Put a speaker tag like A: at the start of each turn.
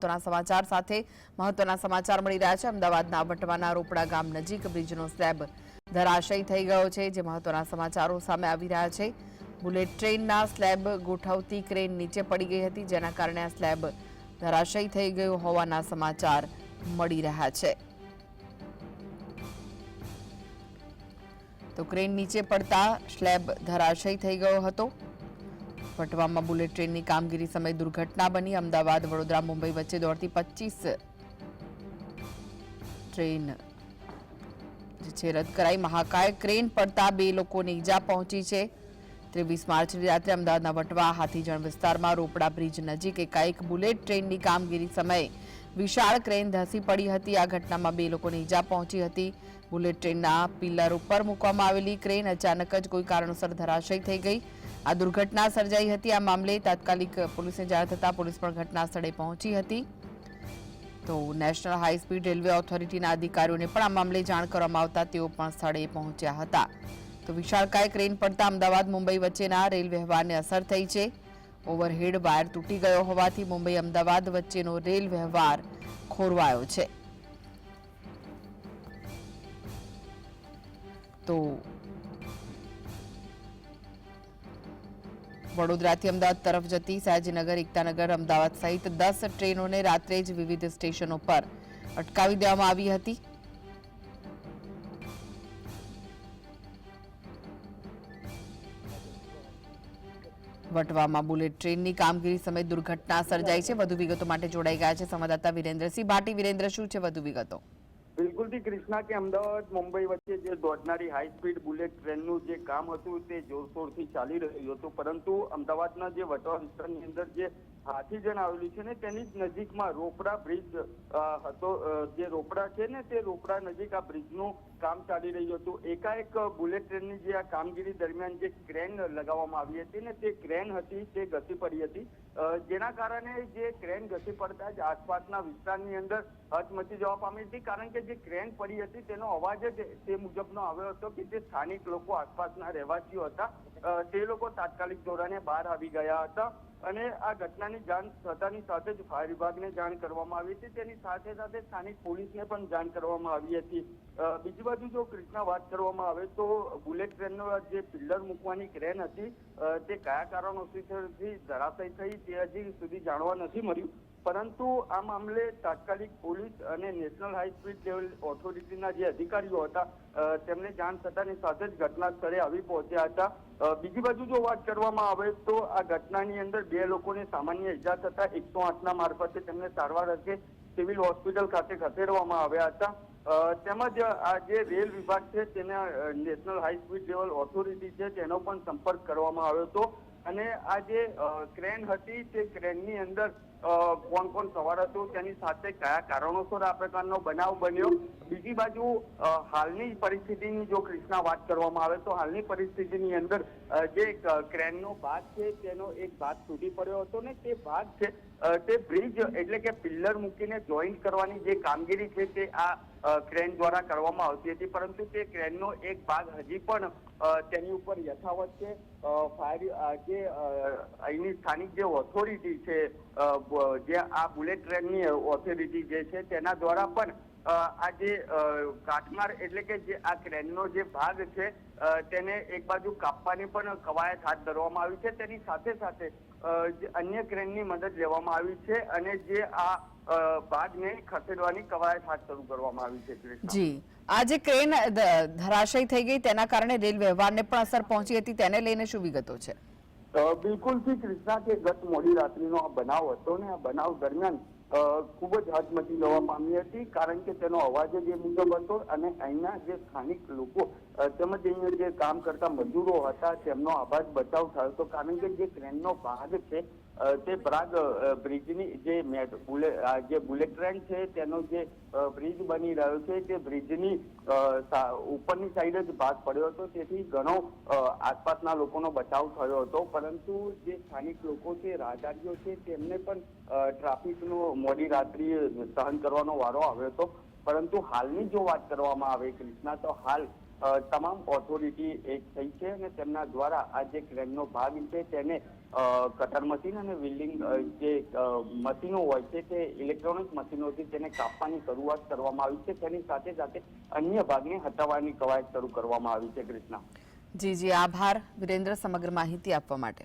A: સમાચાર સાથે મહત્વના સમાચાર મળી રહ્યા છે. અમદાવાદના વટવાના રોપડા ગામ નજીક બ્રિજનો સ્લેબ ધરાશયી થઈ ગયો છે, જે મહત્વના સમાચારો સામે આવી રહ્યા છે. બુલેટ ટ્રેનના સ્લેબ ગોઠવતી ક્રેન નીચે પડી ગઈ હતી, જેના કારણે આ સ્લેબ ધરાશયી થઈ ગયો હોવાના સમાચાર મળી રહ્યા છે. તો ક્રેન નીચે પડતા સ્લેબ ધરાશયી થઈ ગયો હતો. વટવામાં બુલેટ ટ્રેનની કામગીરી સમયે દુર્ઘટના બની. અમદાવાદ, વડોદરા, મુંબઈ વચ્ચે દોડતી પચીસ ટ્રેન છે રદ કરાઈ. મહાકાય ક્રેન પડતા બે લોકોને ઈજા પહોંચી છે. ત્રેવીસ માર્ચની રાત્રે અમદાવાદના વટવા હાથીજણ વિસ્તારમાં રોપડા બ્રિજ નજીક એકાએક બુલેટ ટ્રેનની કામગીરી સમયે વિશાળ ક્રેન ધસી પડી હતી. આ ઘટનામાં બે લોકોને ઈજા પહોંચી હતી. બુલેટ ટ્રેનના પિલર ઉપર મૂકવામાં આવેલી ક્રેન અચાનક જ કોઈ કારણોસર ધરાશયી થઈ ગઈ. આ દુર્ઘટના સર્જાઈ હતી. આ મામલે તાત્કાલિક પોલીસને જાણ થતાં પોલીસ પણ ઘટના સ્થળે પહોંચી હતી. તો નેશનલ હાઈ સ્પીડ રેલવે ઓથોરિટીના અધિકારીઓને પણ આ મામલે જાણ કરવામાં આવતા તેઓ પણ સ્થળે પહોંચ્યા હતા. તો વિશાળકાય ક્રેન પડતા અમદાવાદ, મુંબઈ વચ્ચેના રેલ વ્યવહારને અસર થઈ છે. ઓવરહેડ વાયર તૂટી ગયો હોવાથી મુંબઈ, અમદાવાદ વચ્ચેનો રેલ વ્યવહાર ખોરવાયો છે. તો વડોદરાથી અમદાવાદ તરફ જતી સયાજીનગર એકતાનગર, અમદાવાદ સહિત દસ ટ્રેનોને રાત્રે જ વિવિધ સ્ટેશનો પર અટકાવી દેવામાં આવી હતી. વટવામાં બુલેટ ટ્રેનની કામગીરી સમયે દુર્ઘટના સર્જાઈ છે. વધુ વિગતો માટે જોડાઈ ગયા છે સંવાદદાતા વિરેન્દ્રસિંહ. ભાટી વિરેન્દ્ર, શું છે વધુ વિગતો?
B: બિલકુલથી કૃષ્ણા કે અમદાવાદ, મુંબઈ વચ્ચે જે દોડનારી હાઈ સ્પીડ બુલેટ ટ્રેનનું જે કામ હતું તે જોરશોરથી ચાલી રહ્યું હતું. પરંતુ અમદાવાદના જે વટવા વિસ્તારની અંદર જે હાથીજણ આવેલી છે ને, તેની જ નજીકમાં રોપડા બ્રિજ હતો જે રોપડા છે ને, તે રોપડા નજીક આ બ્રિજનું કામ ચાલી રહ્યું હતું. એકાએક બુલેટ ટ્રેનની જે આ કામગીરી દરમિયાન જે ક્રેન લગાવવામાં આવી હતી ને, તે ક્રેન હતી, તે ઘસી પડી હતી. જેના કારણે જે ક્રેન ઘસી પડતા જ આસપાસના વિસ્તારની અંદર હચમચી જવા પામી હતી. કારણ કે જે ક્રેન પડી હતી, તેનો અવાજ જ તે મુજબનો આવ્યો હતો કે જે સ્થાનિક લોકો આસપાસના રહેવાસીઓ હતા તે લોકો તાત્કાલિક ધોરણે બહાર આવી ગયા હતા. અને આ ઘટનાની જાણ થતાની સાથે જ ફાયર વિભાગને જાણ કરવામાં આવી હતી. તેની સાથે સાથે સ્થાનિક પોલીસને પણ જાણ કરવામાં આવી હતી. બીજી બાજુ જો કૃષ્ણા વાત કરવામાં આવે તો બુલેટ ટ્રેનનો જે પિલ્લર મૂકવાની ક્રેન હતી તે કયા કારણોસરથી ધરાશય થઈ તે હજી સુધી જાણવા નથી મળ્યું. પરંતુ આ મામલે તાત્કાલિક પોલીસ અને નેશનલ હાઈ સ્પીડ લેવલ ઓથોરિટીના જે અધિકારીઓ હતા તેમને જાણ થતાની સાથે જ ઘટના સ્થળે આવી પહોંચ્યા હતા. બીજી બાજુ જો વાત કરવામાં આવે તો આ ઘટનાની અંદર બે લોકોને સામાન્ય ઈજા થતા એકસો આઠના મારફતે તેમને સારવાર અર્થે સિવિલ હોસ્પિટલ ખાતે ખસેડવામાં આવ્યા હતા. તેમજ આ જે રેલ વિભાગ છે તેના national high speed level authority છે તેનો પણ સંપર્ક કરવામાં આવ્યો હતો. અને આ જે ક્રેન હતી તે ક્રેનની અંદર કોણ કોણ સવાર હતું, તેની સાથે કયા કારણોસર આ પ્રકારનો બનાવ બન્યો? બીજી બાજુ હાલની પરિસ્થિતિની જો કૃષ્ણા વાત કરવામાં આવે, તો હાલની પરિસ્થિતિની અંદર જે ક્રેનનો ભાગ છે, તેનો એક ભાગ તૂટી પડ્યો હતો ને તે ભાગ છે તે બ્રિજ એટલે કે પિલ્લર મૂકીને જોઈન્ટ કરવાની જે કામગીરી છે તે આ ક્રેન દ્વારા કરવામાં આવતી હતી, પરંતુ તે ક્રેનનો એક ભાગ હજી પણ તેની ઉપર યથાવત છે. ફાયર જે અહીંની સ્થાનિક જે ઓથોરિટી છે જે આ બુલેટ ટ્રેનની ઓથોરિટી જે છે તેના દ્વારા પણ આ જે કાટમાર એટલે કે જે આ ક્રેનનો જે ભાગ છે તેને એક બાજુ કાપવાની પણ કવાયત હાથ ધરવામાં આવી છે. તેની સાથે સાથે અન્ય ક્રેનની મદદ લેવામાં આવી છે અને જે આ ભાગને ખસેડવાની કવાયત હાથ શરૂ કરવામાં આવી છે
A: જી. આ જે ક્રેન ધરાશયી થઈ ગઈ તેના કારણે રેલ વ્યવહારને પણ અસર પહોંચી હતી, તેને લઈને શું વિગતો છે?
B: અ, બિલકુલથી કૃષ્ણા કે ગત મોડી રાત્રિનો આ બનાવ હતો ને આ બનાવ દરમિયાન ખૂબ જ હચમચી જવા પામી હતી કારણ કે તેનો અવાજ જ એ મુજબ હતો અને અહીંના જે સ્થાનિક લોકો તેમજ અહીંયા જે કામ કરતા મજૂરો હતા તેમનો આભાર બચાવ થયો હતો કારણ કે જે ક્રેનનો ભાગ છે તે પ્રાગ બ્રિજની જે જે બુલેટ ટ્રેન છે, તેનો જે બ્રિજ બની રહ્યો છે, તે બ્રિજની ઉપરની સાઈડ જ ભાગ પડ્યો હતો. તેથી ઘણો આસપાસના લોકોનો બચાવ થયો હતો. પરંતુ જે સ્થાનિક લોકો છે, રાહદારીઓ છે, તેમને પણ ટ્રાફિકનો મોડી રાત્રિ સહન કરવાનો વારો આવ્યો હતો. પરંતુ હાલની જો વાત કરવામાં આવે કૃષ્ણા, તો હાલ તમામ ઓથોરિટી એક થઈ છે અને તેમના દ્વારા આ જે ક્રેનનો ભાગ છે, તેને કટર મશીન અને વિલ્ડિંગ જે મશીનો હોય છે તે ઇલેક્ટ્રોનિક મશીનોથી તેને કાપવાની શરૂઆત કરવામાં આવી છે. તેની સાથે સાથે અન્ય ભાગને હટાવવાની કવાયત શરૂ કરવામાં આવી છે, કૃષ્ણા.
A: જી જી. આભાર. વિરેન્દ્ર, સમગ્ર માહિતી આપવા માટે.